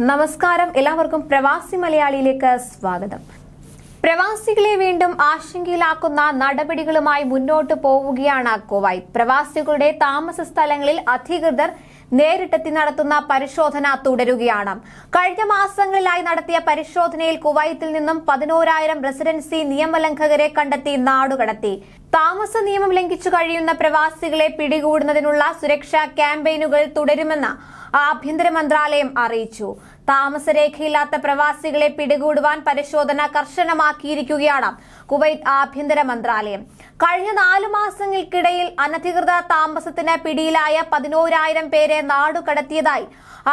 നമസ്കാരം. എല്ലാവർക്കും പ്രവാസി മലയാളിയിലേക്ക് സ്വാഗതം. പ്രവാസികളെ വീണ്ടും ആശങ്കയിലാക്കുന്ന നടപടികളുമായി മുന്നോട്ട് പോവുകയാണ് കുവൈറ്റ്. പ്രവാസികളുടെ താമസ സ്ഥലങ്ങളിൽ അധികൃതർ നേരിട്ടെത്തി നടത്തുന്ന പരിശോധന തുടരുകയാണ്. കഴിഞ്ഞ മാസങ്ങളിലായി നടത്തിയ പരിശോധനയിൽ കുവൈത്തിൽ നിന്നും പതിനോരായിരം റെസിഡൻസി നിയമലംഘകരെ കണ്ടെത്തി നാടുകടത്തി. താമസ നിയമം ലംഘിച്ചു കഴിയുന്ന പ്രവാസികളെ പിടികൂടുന്നതിനുള്ള സുരക്ഷാ ക്യാമ്പയിനുകൾ തുടരുമെന്ന് ആഭ്യന്തര മന്ത്രാലയം അറിയിച്ചു. താമസരേഖയില്ലാത്ത പ്രവാസികളെ പിടികൂടുവാൻ പരിശോധന കർശനമാക്കിയിരിക്കുകയാണ് കുവൈത്ത് ആഭ്യന്തര മന്ത്രാലയം. കഴിഞ്ഞ നാലു മാസങ്ങൾക്കിടയിൽ അനധികൃത താമസത്തിന് പിടിയിലായ പതിനോരായിരം പേരെ നാടുകടത്തിയതായി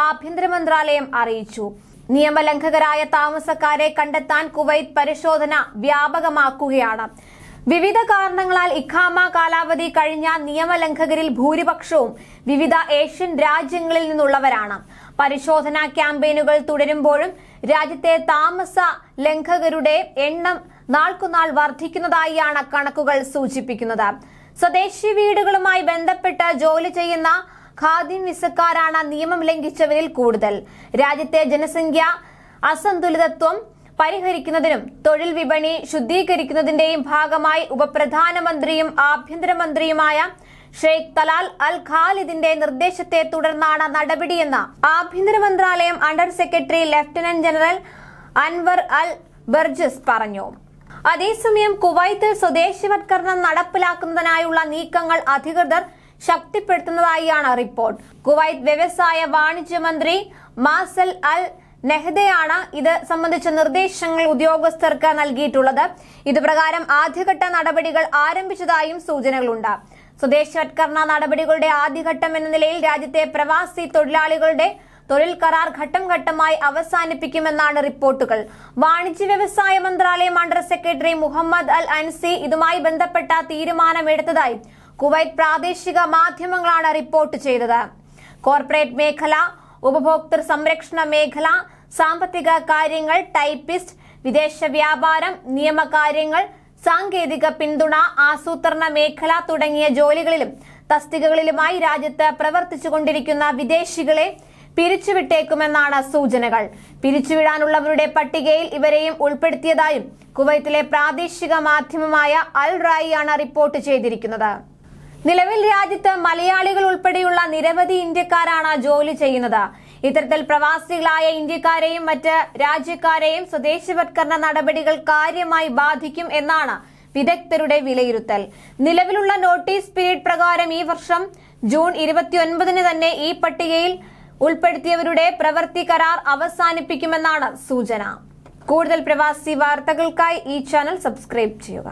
ആഭ്യന്തര മന്ത്രാലയം അറിയിച്ചു. നിയമലംഘകരായ താമസക്കാരെ കണ്ടെത്താൻ കുവൈത്ത് പരിശോധന വ്യാപകമാക്കുകയാണ്. വിവിധ കാരണങ്ങളാൽ ഇഖാമ കാലാവധി കഴിഞ്ഞ നിയമലംഘകരിൽ ഭൂരിപക്ഷവും വിവിധ ഏഷ്യൻ രാജ്യങ്ങളിൽ നിന്നുള്ളവരാണ്. പരിശോധനാ ക്യാമ്പയിനുകൾ തുടരുമ്പോഴും രാജ്യത്തെ താമസ ലംഘകരുടെ എണ്ണം നാൾക്കുനാൾ വർദ്ധിക്കുന്നതായാണ് കണക്കുകൾ സൂചിപ്പിക്കുന്നത്. സ്വദേശി വീടുകളുമായി ബന്ധപ്പെട്ട് ജോലി ചെയ്യുന്ന ഖാദിം വിസക്കാരാണ് നിയമം ലംഘിച്ചവരിൽ കൂടുതൽ. രാജ്യത്തെ ജനസംഖ്യ അസന്തുലിതത്വം പരിഹരിക്കുന്നതിനും തൊഴിൽ വിപണി ശുദ്ധീകരിക്കുന്നതിന്റെയും ഭാഗമായി ഉപപ്രധാനമന്ത്രിയും ആഭ്യന്തരമന്ത്രിയുമായ ഷെയ്ഖ് തലാൽ അൽ ഖാലിദിന്റെ നിർദ്ദേശത്തെ തുടർന്നാണ് നടപടിയെന്ന് ആഭ്യന്തര മന്ത്രാലയം under secretary lieutenant general Anwar Al Barjas പറഞ്ഞു. അതേസമയം കുവൈത്തിൽ സ്വദേശിവത്കരണം നടപ്പിലാക്കുന്നതിനായുള്ള നീക്കങ്ങൾ അധികൃതർ ശക്തിപ്പെടുത്തുന്നതായാണ് റിപ്പോർട്ട്. കുവൈത്ത് വ്യവസായ വാണിജ്യ മന്ത്രി മാസൽ അൽ നെഹ്ദയാണ് ഇത് സംബന്ധിച്ച നിർദ്ദേശങ്ങൾ ഉദ്യോഗസ്ഥർക്ക് നൽകിയിട്ടുള്ളത്. ഇതുപ്രകാരം ആദ്യഘട്ട നടപടികൾ ആരംഭിച്ചതായും സൂചനകളുണ്ട്. സ്വദേശവത്കരണ നടപടികളുടെ ആദ്യഘട്ടം എന്ന നിലയിൽ രാജ്യത്തെ പ്രവാസി തൊഴിലാളികളുടെ തൊഴിൽ കരാർ ഘട്ടം ഘട്ടമായി അവസാനിപ്പിക്കുമെന്നാണ് റിപ്പോർട്ടുകൾ. വാണിജ്യ വ്യവസായ മന്ത്രാലയം under secretary Mohammed Al Ansi ഇതുമായി ബന്ധപ്പെട്ട തീരുമാനമെടുത്തതായി കുവൈറ്റ് പ്രാദേശിക മാധ്യമങ്ങളാണ് റിപ്പോർട്ട് ചെയ്തത്. കോർപ്പറേറ്റ് മേഖല ഉപഭോക്തൃ സംരക്ഷണ മേഖല സാമ്പത്തിക കാര്യങ്ങൾ ടൈപ്പിസ്റ്റ് വിദേശ വ്യാപാരം നിയമകാര്യങ്ങൾ സാങ്കേതിക പിന്തുണ ആസൂത്രണ മേഖല തുടങ്ങിയ ജോലികളിലും തസ്തികകളിലുമായി രാജ്യത്ത് പ്രവർത്തിച്ചുകൊണ്ടിരിക്കുന്ന വിദേശികളെ പിരിച്ചുവിട്ടേക്കുമെന്നാണ് സൂചനകൾ. പിരിച്ചുവിടാനുള്ളവരുടെ പട്ടികയിൽ ഇവരെയും ഉൾപ്പെടുത്തിയതായും കുവൈത്തിലെ പ്രാദേശിക മാധ്യമമായ അൽ റായിയാണ് റിപ്പോർട്ട് ചെയ്തിരിക്കുന്നത്. നിലവിൽ രാജ്യത്ത് മലയാളികൾ ഉൾപ്പെടെയുള്ള നിരവധി ഇന്ത്യക്കാരാണ് ജോലി ചെയ്യുന്നത്. ഇത്തരത്തിൽ പ്രവാസികളായ ഇന്ത്യക്കാരെയും മറ്റ് രാജ്യക്കാരെയും സ്വദേശവത്കരണ നടപടികൾ കാര്യമായി ബാധിക്കും എന്നാണ് വിദഗ്ധരുടെ വിലയിരുത്തൽ. നിലവിലുള്ള നോട്ടീസ് പീരീഡ് പ്രകാരം ഈ വർഷം ജൂൺ ഇരുപത്തിയൊൻപതിന് തന്നെ ഈ പട്ടികയിൽ ഉൾപ്പെടുത്തിയവരുടെ പ്രവൃത്തി കരാർ അവസാനിപ്പിക്കുമെന്നാണ് സൂചന. കൂടുതൽ പ്രവാസി വാർത്തകൾക്കായി ഈ ചാനൽ സബ്സ്ക്രൈബ് ചെയ്യുക.